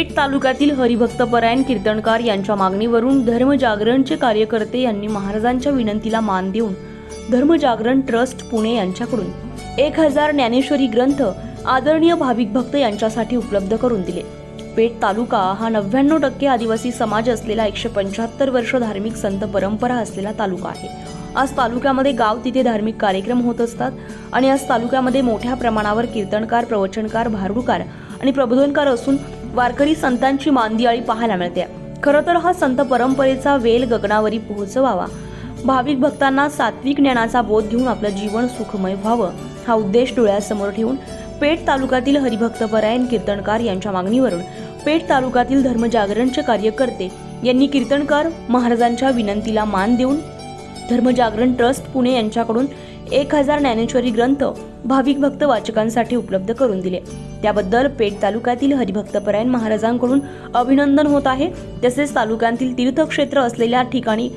पेठ तालुक्यातील हरिभक्तपरायण कीर्तनकार यांच्या मागणीवरून धर्मजागरणचे कार्यकर्ते यांनी महाराजांच्या विनंतीला मान देऊन धर्मजागरण ट्रस्ट पुणे यांच्याकडून एक हजार ज्ञानेश्वरी ग्रंथ आदरणीय भाविक भक्त यांच्यासाठी उपलब्ध करून दिले. पेठ तालुका हा नव्याण्णव टक्के आदिवासी समाज असलेला एकशे पंच्याहत्तर वर्ष धार्मिक संत परंपरा असलेला तालुका आहे. आज तालुक्यामध्ये गाव तिथे धार्मिक कार्यक्रम होत असतात आणि आज तालुक्यामध्ये मोठ्या प्रमाणावर कीर्तनकार प्रवचनकार भारुडकार आणि प्रबोधनकार असून वारकरी संतांची मांदियाळी पाहायला मिळते. खरं तर हा संत परंपरेचा वेल गगनावरी पोहोचवावा. भाविक भक्तांना सात्विक ज्ञानाचा बोध घेऊन आपलं जीवन सुखमय व्हावं हा उद्देश डोळ्यासमोर ठेवून पेठ तालुक्यातील हरिभक्तपरायण कीर्तनकार यांच्या मागणीवरून पेठ तालुक्यातील धर्मजागरणचे कार्यकर्ते यांनी कीर्तनकार महाराजांच्या विनंतीला मान देऊन धर्मजागरण ट्रस्ट पुणे यांच्याकडून एक हजार ज्ञानेश्वरी ग्रंथ भाविक भक्त वाचकांसाठी उपलब्ध करून दिले. त्याबद्दल पेठ तालुक्यातील हरिभक्तपरायण महाराजांकडून अभिनंदन होत आहे. तसेच तालुक्यातील तीर्थक्षेत्र असलेल्या ठिकाणी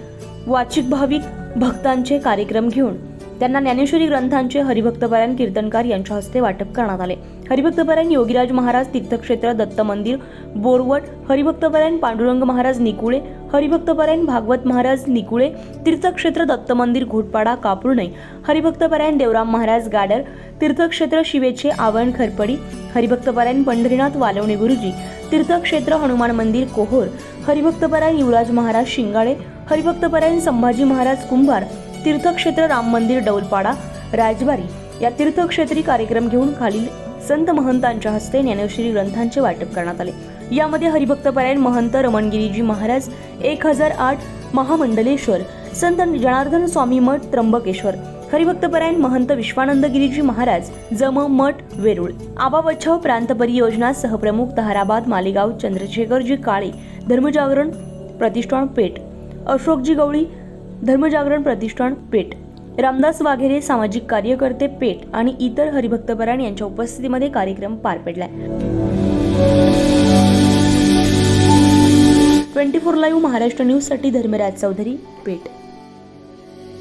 वाचिक भाविक भक्तांचे कार्यक्रम घेऊन त्यांना ज्ञानेश्वरी ग्रंथांचे हरिभक्तपरायण कीर्तनकार यांच्या हस्ते वाटप करण्यात आले. हरिभक्तपरायण योगीराज महाराज तीर्थक्षेत्र दत्त मंदिर बोरवट हरिभक्तपरायण पांडुरंग महाराज निकुळे हरिभक्तपरायण भागवत महाराज निकुळे तीर्थक्षेत्र दत्त मंदिर घोटपाडा कापूर्णे हरिभक्तपरायण देवराम महाराज गाडर तीर्थक्षेत्र शिवेचे आवण खरपडी हरिभक्तपरायण पंढरीनाथ वालवणे गुरुजी तीर्थक्षेत्र हनुमान मंदिर कोहोर हरिभक्तपरायण युवराज महाराज शिंगाळे हरिभक्तपरायण संभाजी महाराज कुंभार तीर्थक्षेत्र राम मंदिर डौलपाडा राजबारी या तीर्थक्षेत्री कार्यक्रम घेऊन खालील संत महंतांच्या हस्ते ज्ञानेश्वरी ग्रंथांचे वाटप करण्यात आले. यामध्ये हरिभक्तपरायण महंत रमणगिरीजी महाराज एक हजार आठ महामंडलेश्वर संत जनार्दन स्वामी मठ त्र्यंबकेश्वर हरिभक्तपरायण महंत विश्वानंदगिरीजी महाराज जम मठ वेरूळ आबा बचाव प्रांत परियोजना सहप्रमुख तहाराबाद मालेगाव चंद्रशेखरजी काळे धर्मजागरण प्रतिष्ठान पेठ अशोकजी गवळी धर्मजागरण प्रतिष्ठान पेठ. रामदास वाघेरे सामाजिक कार्यकर्ते पेठ आणि इतर हरिभक्त बराण यांच्या उपस्थितीमध्ये कार्यक्रम पार पडलाय. ट्वेंटी फोर लाईव्ह महाराष्ट्र न्यूजसाठी धर्मराज चौधरी पेठ.